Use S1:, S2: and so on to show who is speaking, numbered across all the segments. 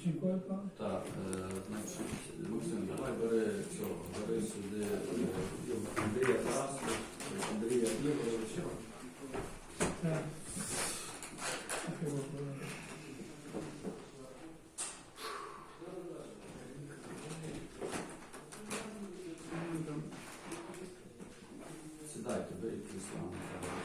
S1: Так, е, значить, Максим, давай бери цього, бери сюди е, Андрія Тарасу, Андрія Ігоровича.
S2: Так. Так, його провели.
S1: Сідайте, беріть крісла.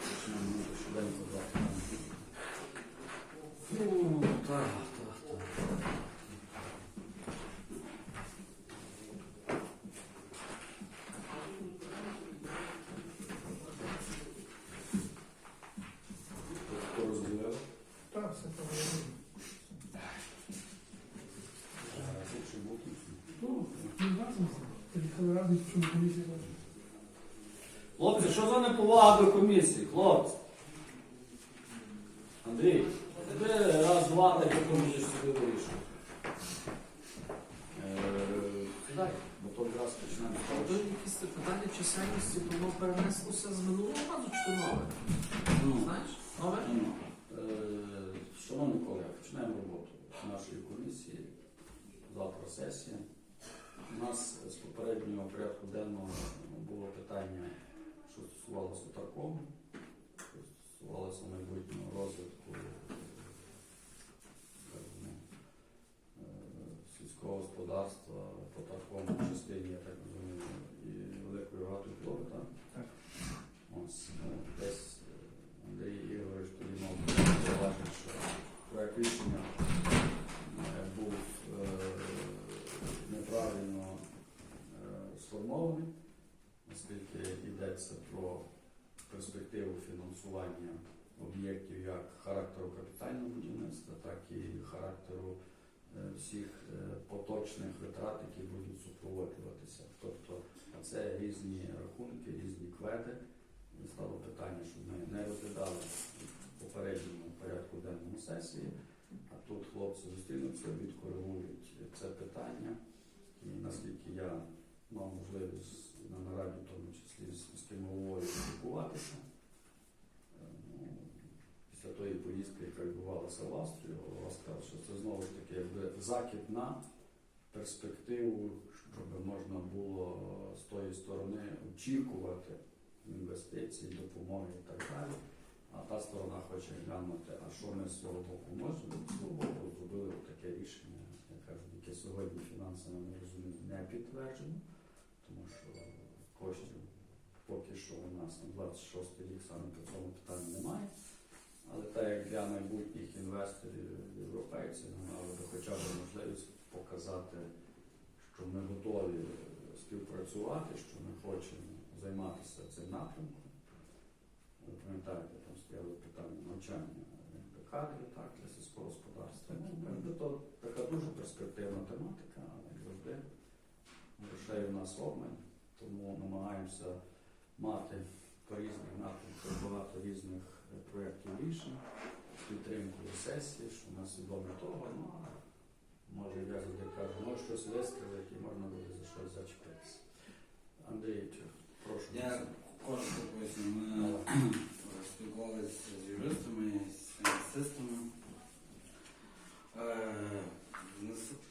S1: Почнемо ми швиденько завтра. Фу, так, так, так. Хто розділяв?
S2: Так, все провели.
S1: Якщо був
S2: Ну, ми разом приїхали разом, що ми комісії бачили.
S1: Хлопці, що за неповага до комісії, хлопці? Андрій, ти раз, два, так як можеш собі вирішити. Сідай, бо то якраз почнемо.
S3: А то якісь це питання чисельності, то воно перенеслося з минулого разу чи то нове?
S1: Ну,
S3: Знаєш? Нове?
S1: ну, е, Шановні колеги, починаємо роботу нашої комісії. Завтра сесія. У нас з попереднього порядку денного було питання, що стосувалося такому, що стосувалося майбутнього розвитку скажімо, е, сільського господарства по такому частині, я так розумію, і великої рогатої плови, так?
S2: Так.
S1: Ось ну, десь е, Андрій Ігорович тоді мав зауважити, що проект рішення е, був е, неправильно е, сформований, оскільки йдеться про перспективу фінансування об'єктів як характеру капітального будівництва, так і характеру е, всіх е, поточних витрат, які будуть супроводжуватися. Тобто це різні рахунки, різні кведи. Стало питання, щоб ми не розглядали в попередньому порядку денному сесії, а тут хлопці зустрінуться, відкоригують це питання. І наскільки я мав можливість на нараді, в тому числі з міським головою, спілкуватися, е, ну, після тої поїздки, яка відбувалася в Австрію, голова сказав, що це знову ж таки якби закид на перспективу, щоб можна було з тої сторони очікувати інвестицій, допомоги і так далі. А та сторона хоче глянути, а що ми з свого боку можемо. З свого боку зробили таке рішення, яке сьогодні фінансово не розумію, не підтверджено, тому що коштів поки що у нас на 26 рік саме по цьому питанню немає. Але так як для майбутніх інвесторів, європейців, ми мали би хоча б можливість показати, що ми готові співпрацювати, що ми хочемо займатися цим напрямком. Ви пам'ятаєте, там стояло питання навчання кадрів так, для сільського господарства. Ну, то така дуже перспективна тематика, але як завжди грошей у нас обмаль, тому намагаємося мати по різних напрямках багато різних проєктів рішень, з підтримкою сесії, що у нас свідомі того, ну, а може я завжди кажу, може щось вистрілити і можна буде за щось зачепитися. Андрій, прошу.
S4: Я коротко поясню. Ми спілкувалися з юристами, з фінансистами. Е,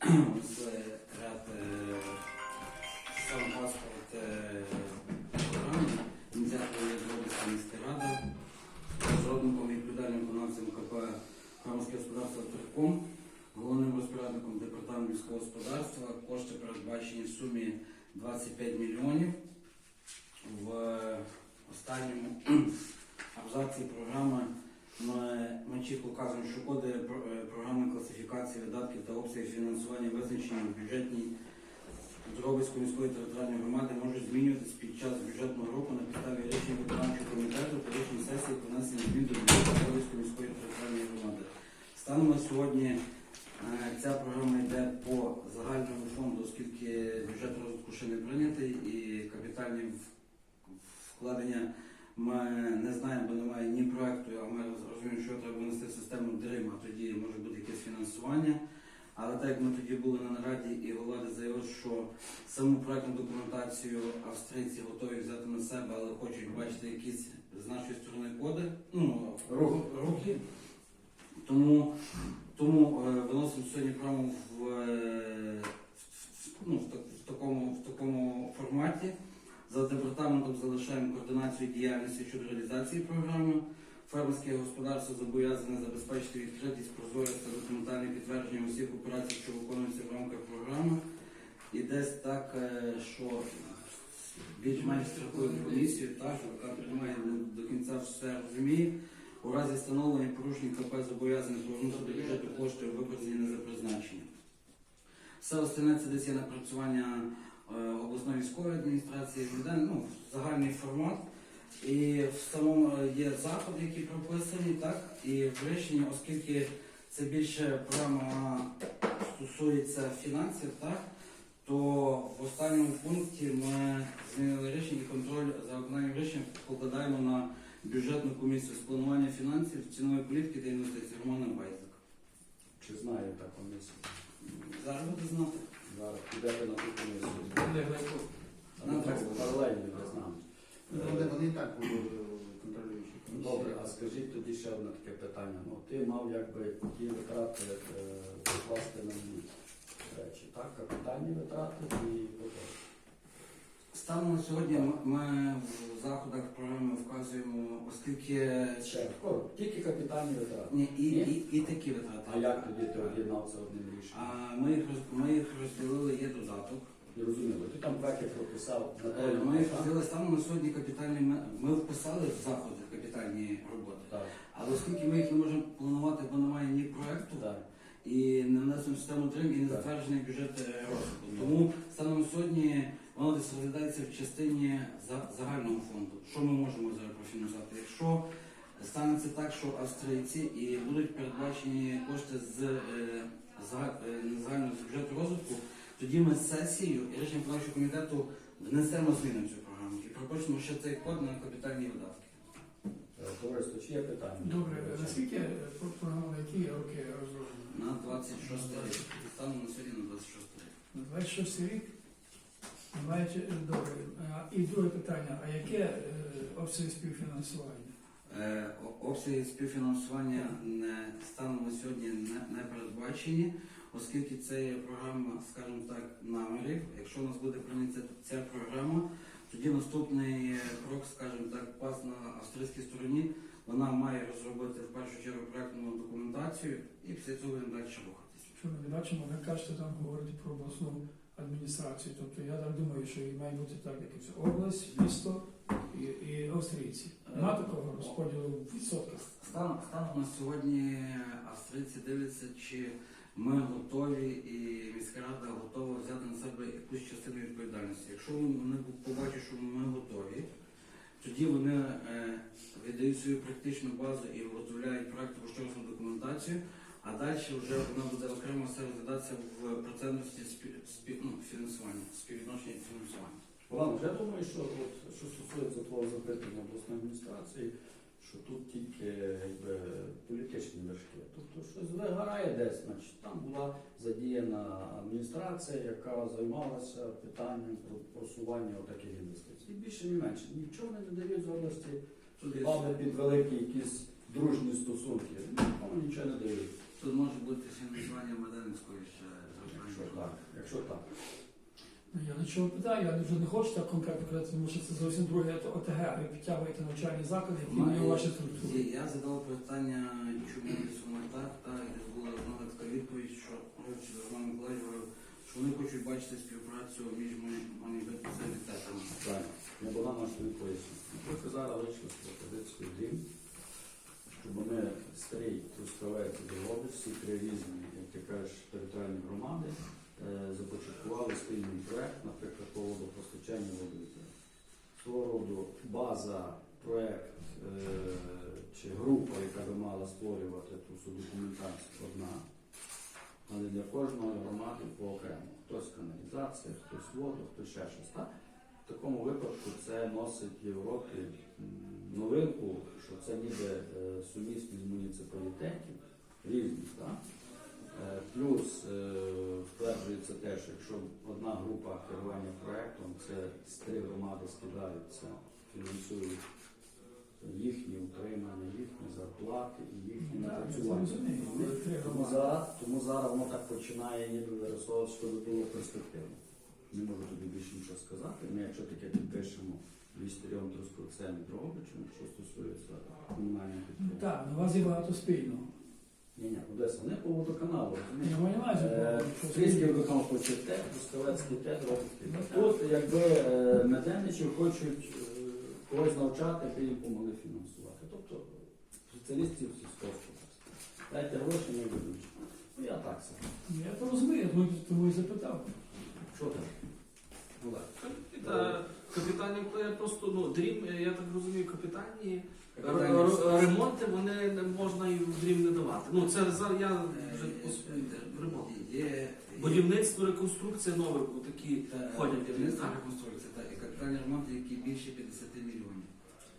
S4: Внесли Крамське господарство Турком, головним розпорядником департаменту міського господарства. Кошти передбачені в сумі 25 мільйонів. В останньому абзаці програми ми, ми чітко вказуємо, що коди е, програми класифікації видатків та обсяги фінансування визначені в бюджетній Дробицької міської територіальної громади можуть змінюватись під час бюджетного року на підставі рішень виконавчого комітету та рішень сесії внесення змін до бюджету міської територіальної громади. Станом на сьогодні е, ця програма йде по загальному фонду, оскільки бюджет розвитку ще не прийнятий і капітальні вкладення ми не знаємо, бо немає ні проекту, а ми розуміємо, що треба внести в систему ДРИМ, а тоді може бути якесь фінансування. Але так як ми тоді були на нараді і голова заявив, що саму проектну документацію австрійці готові взяти на себе, але хочуть бачити якісь з нашої сторони коди, ну,
S1: Рух.
S4: рухи. Тому Тому е, виносимо сьогодні програму в, е, в- ну, в, так- в, такому, в такому форматі. За департаментом залишаємо координацію діяльності щодо реалізації програми. Фермерське господарство зобов'язане забезпечити відкритість, прозорість та документальне підтвердження усіх операцій, що виконуються в рамках програми. І десь так, е, що більш-менш страхує комісію, так, яка приймає до кінця все розуміє. У разі встановлення порушень КП зобов'язаних повернути до бюджету кошти, використані не за призначенням. Все остальне десь є напрацювання е, обласної військової адміністрації, ну, загальний формат. І в самому е, є заходи, які прописані, так, і в рішенні, оскільки це більше програма стосується фінансів, так, то в останньому пункті ми змінили рішення і контроль за виконанням рішень покладаємо на бюджетну комісію з планування фінансів, цінової політики та інвестицій Романа Байзак.
S1: Чи знає та комісія?
S4: Зараз буде знати.
S1: Зараз підете на ту комісію.
S3: Не.
S1: Ну, так, паралельно йде з нами.
S5: Вони, і так були контролюючі.
S1: Добре, а скажіть тоді ще одне таке питання. Ну, ти мав якби ті витрати е, покласти на дві речі, так? Капітальні витрати і потім.
S4: На сьогодні ми в заходах програми вказуємо, оскільки
S1: Ще тільки капітальні витрати.
S4: Ні, і, і, і такі витрати.
S1: А як тоді ти об'єднав це одним рішенням?
S4: А ми їх роз- ми їх розділили, є додаток.
S1: Не розуміло, ти там так як прописав
S4: Е, Ми їх розділили станом на сьогодні капітальні. Ми, ми вписали в заходи капітальні роботи.
S1: Так,
S4: Але оскільки ми їх не можемо планувати, бо немає ні проекту,
S1: так.
S4: і не внесено в систему трим, і не
S1: Так.
S4: затверджений бюджет е, розвитку. Тому станом на сьогодні воно десь розглядається в частині загального фонду. Що ми можемо зараз профінансувати? Якщо станеться так, що австрійці і будуть передбачені кошти з е, е, загального бюджету розвитку, тоді ми з сесією і рішенням виконавчого комітету внесемо зміни в цю програму і пропишемо ще цей код на капітальні видатки.
S1: Е, Товариство, чи є питання?
S2: Добре, наскільки програма, на які роки розроблена?
S4: На 26 рік. Станом на сьогодні на 26 рік.
S2: На 26 рік? Маючи, е, добре. І друге питання, а яке е, обсяги співфінансування?
S4: Е, Обсяги співфінансування не станом на сьогодні не, не передбачені, оскільки це є програма, скажімо так, намірів. Якщо у нас буде прийнята ця програма, тоді наступний крок, скажімо так, пас на австрійській стороні, вона має розробити в першу чергу проектну документацію і після цього будемо далі рухатися.
S2: Що ми не бачимо, ви кажете, там говорите про обласну адміністрацію. Тобто я так думаю, що і має бути так, як і все. область, місто і, і австрійці. Нема такого розподілу в відсотках.
S4: Станом на сьогодні австрійці дивляться, чи ми готові і міська рада готова взяти на себе якусь частину відповідальності. Якщо вони побачать, що ми готові, тоді вони е, віддають свою практичну базу і виготовляють проєкту кошторисну документацію, а далі вже вона буде окремо все розглядатися в процентності спів, спів, ну, фінансування, співвідношення фінансування.
S1: Ладно, я думаю, що от, що стосується твого запитання обласної адміністрації, що тут тільки якби, політичні вершки. Тобто щось вигорає десь, значить там була задіяна адміністрація, яка займалася питанням про просування таких інвестицій. Більше не менше. Нічого не дають з області,
S4: Тут, є-
S1: під великі якісь дружні стосунки. Нікому нічого не дають.
S4: Тут може бути фінансування Меденської ще
S1: Якщо так. Якщо так.
S2: Ну, Я нічого питаю, я вже не хочу так конкретно казати, тому що це зовсім друге ОТГ, а ви підтягуєте навчальні заклади, які не у вашій структурі.
S4: Я задав питання, чому саме так, та і була одна така відповідь, що Романом Миколаївичем, говорив, що вони хочуть бачити співпрацю між університетами.
S1: Так, не була наша відповідь. Трохи зараз вийшли з пропозицією дім, щоб вони старий трускавець заводи, всі три різні, як ти кажеш, територіальні громади, е, започаткували спільний проект, наприклад, по водопостачанню води. Свого роду база, проект е, чи група, яка би мала створювати ту документацію одна. Але для кожної громади по окремо. Хтось каналізація, хтось воду, хтось ще щось. Так? В такому випадку це носить Європі новинку, що це ніби е, сумісність муніципалітетів різних. Так? Е, Плюс е, стверджується те, що якщо одна група керування проєктом, це з три громади скидаються, фінансують їхні утримання, їхні зарплати і їхні напрацювання. Тому зараз, воно так починає ніби вирисовувати, що би було перспективно. Не можу тобі більше нічого сказати. Ми якщо таке підпишемо 200 рівень це не Дрогобичем, що стосується комунальних підприємств.
S2: Так, у вас є багато спільного.
S1: Ні, ні, Одеса, не по водоканалу.
S2: Я увазі,
S1: Е, Стрільський водоканал хоче те, Трускавецький те, Дрогобицький
S2: Ну.
S1: Тут якби е, меденичів хочуть е, когось навчати, аби їм помогли фінансувати. Тобто спеціалістів сільського господарства. Дайте гроші, ми ведуть. Ну я так собі.
S2: Я то розумію, тому, тому і запитав.
S1: Що там? Ну так.
S3: Капітальні впливи просто ну дрім, е, я так розумію, капітальні
S4: Капітальні
S3: р- р- ремонти вони не можна і в дрім не давати. Ну це за я вже
S4: Е, е,
S3: ремонт.
S4: Є
S3: Будівництво, реконструкція нових такі
S4: та,
S3: входять.
S4: будівництво реконструкція та і капітальний ремонт, які більше 50 мільйонів.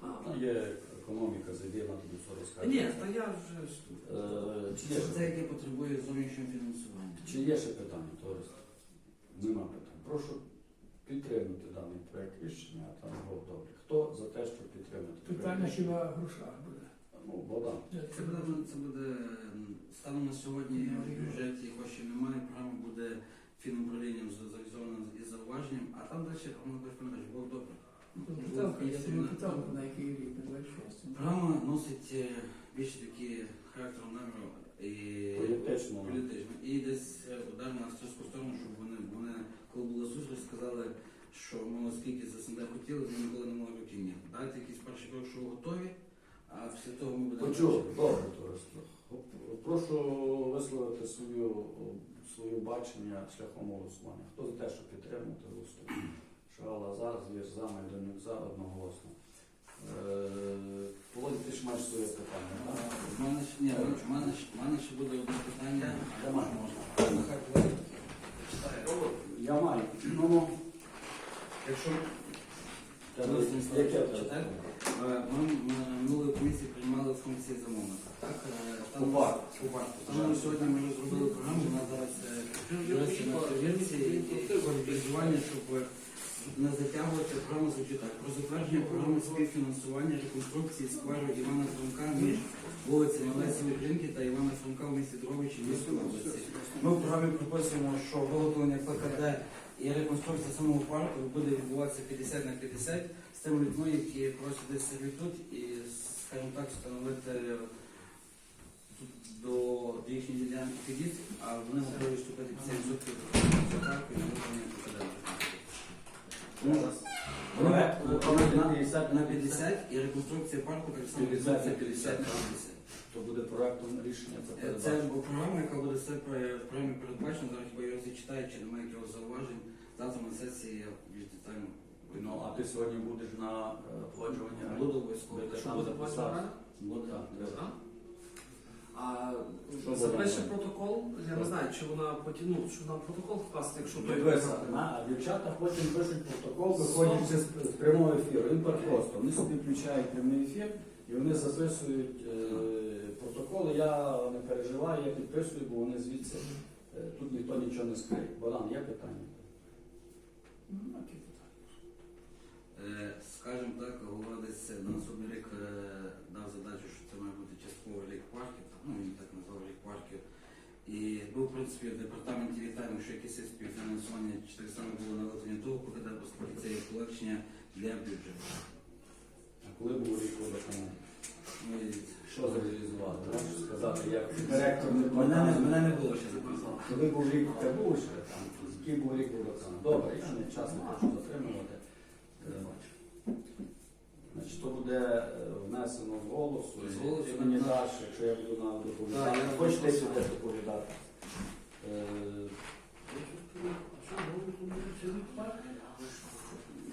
S3: А,
S1: Є економіка завірна, тобі все розкаже.
S3: Ні, та я вже ж тут.
S1: Е, чи, є
S4: Це
S1: ще,
S4: яке потребує зовнішнього фінансування.
S1: чи є ще питання, товариство? Нема питань. Прошу підтримати даний проект рішення, а там було добре. Хто за те, щоб підтримати?
S2: Питання хіба грошах буде.
S1: Ну, Богдан.
S4: Це буде, це буде станом на сьогодні в бюджеті коштів немає, програма буде фінуправлінням завізована із зауваженням, а там далі пам'ятаєш, було добре.
S2: 26.
S4: Програма носить е, більше такі характером наміру і
S1: Політично.
S4: політично. І десь е, удар на австрійську сторону, щоб вони, вони коли була зустріч, сказали, що ми оскільки за СНД хотіли, ми ніколи не могли ні. Дайте якийсь перший крок, що ви готові, а після того ми будемо.
S1: Почув, добре, товариство. Прошу висловити свою, свою бачення шляхом голосування. Хто за те, щоб підтримати, голосує. Шала Лазар, звір за, Майданюк за, одноголосно. Е, Володя, ти ж маєш своє питання?
S4: В мене ще ні, в мене ще в мене ще буде одне питання.
S1: Давай.
S4: можна. Нехай Володя читає.
S1: Я маю. Ну,
S4: Якщо
S1: я
S4: Ну,
S1: яке в тебе?
S4: читай. Е, Ми на минулої комісії приймали функції замовника. Так, е, там-. По парку. Там сьогодні ми розробили програму, вона зараз е, на перевірці і щоб не затягувати програму звучить. Про затвердження програми співфінансування реконструкції скверу Івана Франка між вулицями Лесі Українки та Івана Франка в місті Дробичі Львівської області. Ми в програмі прописуємо, що виготовлення ПКД і реконструкція самого парку буде відбуватися 50 на 50 з тими людьми, які просять десь сервітут і, скажімо так, встановити до їхньої ділянки під'їзд, а вони готові вступити 50% до парку і на виконання ПКД.
S1: Проект
S4: на-
S1: 50
S4: на 50 і реконструкція парку так
S1: 50
S4: 50
S1: на
S4: 50
S1: То буде проектом рішення. Це
S4: Е, Це програма, яка буде все про програмі передбачена. Зараз хіба я його зачитаю, чи немає якихось зауважень. Завтра на сесії я більш детально
S1: Ну, а ти сьогодні будеш на е, погоджуванні?
S4: буду обов'язково.
S3: Що буде
S1: записати?
S3: платна?
S1: Ну, так.
S3: А?
S1: Що
S3: запише протокол, я не знаю, чи вона потім, ну, що нам протокол вкласти, якщо той
S1: Підписати, на, а дівчата потім пишуть протокол, виходячи з з прямого ефіру. Їм так просто. Вони собі включають прямий ефір і вони записують е, протоколи. Я не переживаю, я підписую, бо вони звідси. е, Тут ніхто нічого не скриє. Богдан, є питання?
S2: Ну.
S4: Е, Скажімо так, голова десь на наступний рік е, дав задачу, що це має бути частковий рік парків, ну він так назвав рік парків. І був, в принципі, в департаменті вітаємо, що якесь співфінансування чи так само було на виготовлення того, поки оскільки це є полегшення для бюджету.
S1: А коли був рік водоканалу?
S4: Ну,
S1: Що зреалізували? Можеш сказати, як директор не
S4: Мене, не- мене не було ще записано.
S1: Коли був рік, це був ще там, який був рік водоканалу. Добре, я не час не хочу затримувати. Значить, то буде е, внесено з голосу.
S4: З голосу,
S1: Ти мені даш, якщо я буду на доповідати.
S4: Так,
S1: Хочете сюди доповідати? Е,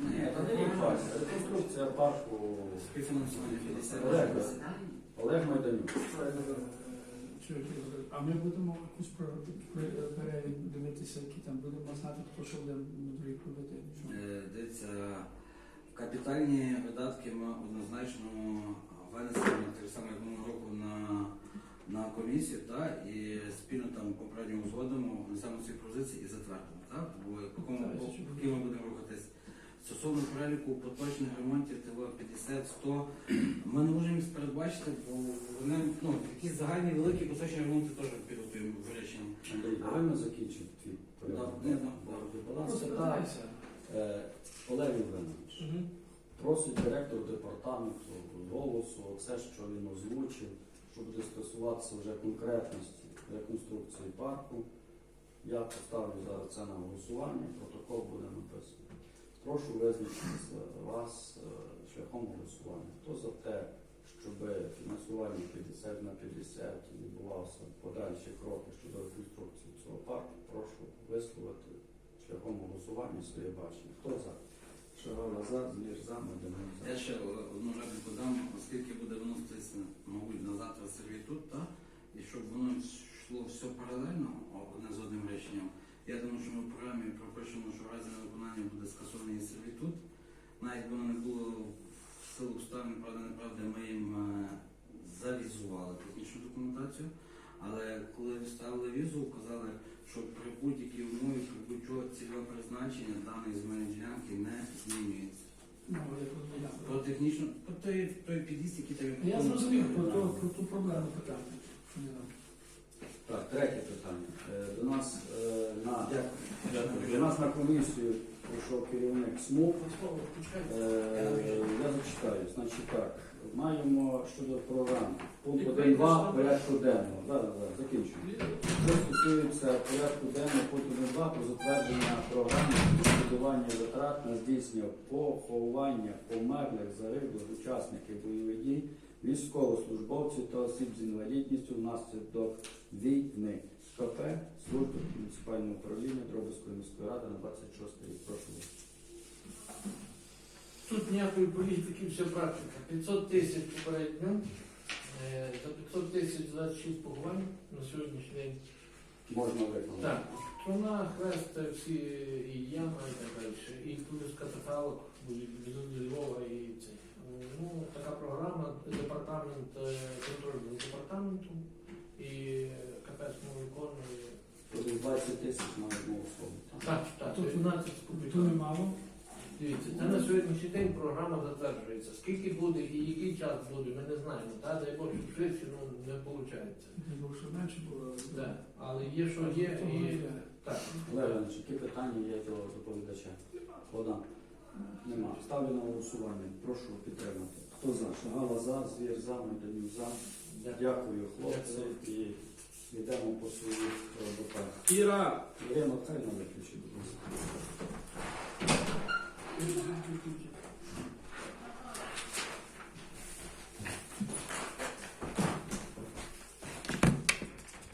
S1: Ні, це не рік парку. Реконструкція парку
S4: Співфінансування 50
S1: Олег, Майданюк.
S2: А ми будемо якусь про про- які там будемо знати, хто що буде на рік робити.
S4: Е, Дивіться, капітальні видатки ми однозначно винесемо так само, як минулого року на, на комісію, та, і спільно там попередньо узгодимо, внесемо ці позиції і затвердимо. Так? Бо по кому ми будемо рухатись. Стосовно переліку поточних ремонтів ТВ 50-100, ми не можемо їх передбачити, бо вони ну, якісь загальні великі поточні ремонти теж підготуємо вирішення.
S1: Андрій, давай ми закінчимо твій порядок.
S4: Да, ні, да, да.
S1: Баланс
S2: Просто
S1: питань.
S2: питайся.
S1: Е, Олег Євгенович, просить директор департаменту голосу, все, що він озвучив, що буде стосуватися вже конкретності реконструкції парку. Я поставлю зараз це на голосування, протокол буде написаний. Прошу визначитися вас е, шляхом голосування. Хто за те, щоб фінансування 50 на 50 відбувався подальші кроки щодо реконструкції цього парку, прошу висловити шляхом голосування своє бачення. Хто за? Шагала за, звір за, Медяник за.
S4: Я ще одну репліку дам, оскільки буде виноситися, мабуть, на завтра сервітут, так? і щоб воно йшло все паралельно одне з одним реченням. Я думаю, що ми в програмі пропишемо, що в разі невиконання буде скасований сервітут. Навіть воно не було в силу обставин, правда, неправда, ми їм е, завізували технічну документацію. Але коли ставили візу, казали, що при будь-якій умові, при будь-чого цільове призначення даної земельної ділянки не змінюється.
S2: Ну, я.
S4: Про технічно, про той, той під'їзд, який там
S2: Я зрозумів про, ту- про ту проблему питання. що не нам.
S1: Так, третє питання. Е, До нас е, на до нас на комісію прийшов керівник СМУ. Е, Я зачитаю. Значить так, маємо щодо програм. Пункт 1.2 порядку денного. Зараз, зараз, закінчую. Що стосується порядку денного пункту 1.2 про затвердження програми будування витрат на здійснення поховання померлих загиблих учасників бойових дій, військовослужбовців та осіб з інвалідністю внаслідок війни. КП служби муніципального управління Дробицької міської ради на 26 рік. Прошу. вас.
S3: Тут ніякої політики, все практика. 500 тисяч попередньо. Е, За 500 тисяч 26 поховань на сьогоднішній день.
S1: Можна виконати.
S3: Так, труна, хрест, всі і яма і так далі. І плюс катафалок везуть зі Львова і це. Ну, така програма, департамент, е, контроль за департаментом і КПС виконує.
S1: Тобто 20 тисяч на одну особу. так?
S3: Так, так,
S2: тут
S3: 12
S2: То немало.
S3: Дивіться, це на сьогоднішній день програма затверджується. Скільки буде і який час буде, ми не знаємо. Та дай Бог, щоб швидше ну, не виходить.
S2: Було, що менше було.
S3: Да. Але є, що є, і так.
S1: Олег Іванович, які питання є до доповідача? Богдан? Нема. Ставлю на голосування. Прошу підтримати. Хто за? Шагала за, звір за, Меданів за. Дякую, хлопці, і йдемо по своїх роботах.
S3: Іра!
S1: Ірина, хай на виключить, будь ласка.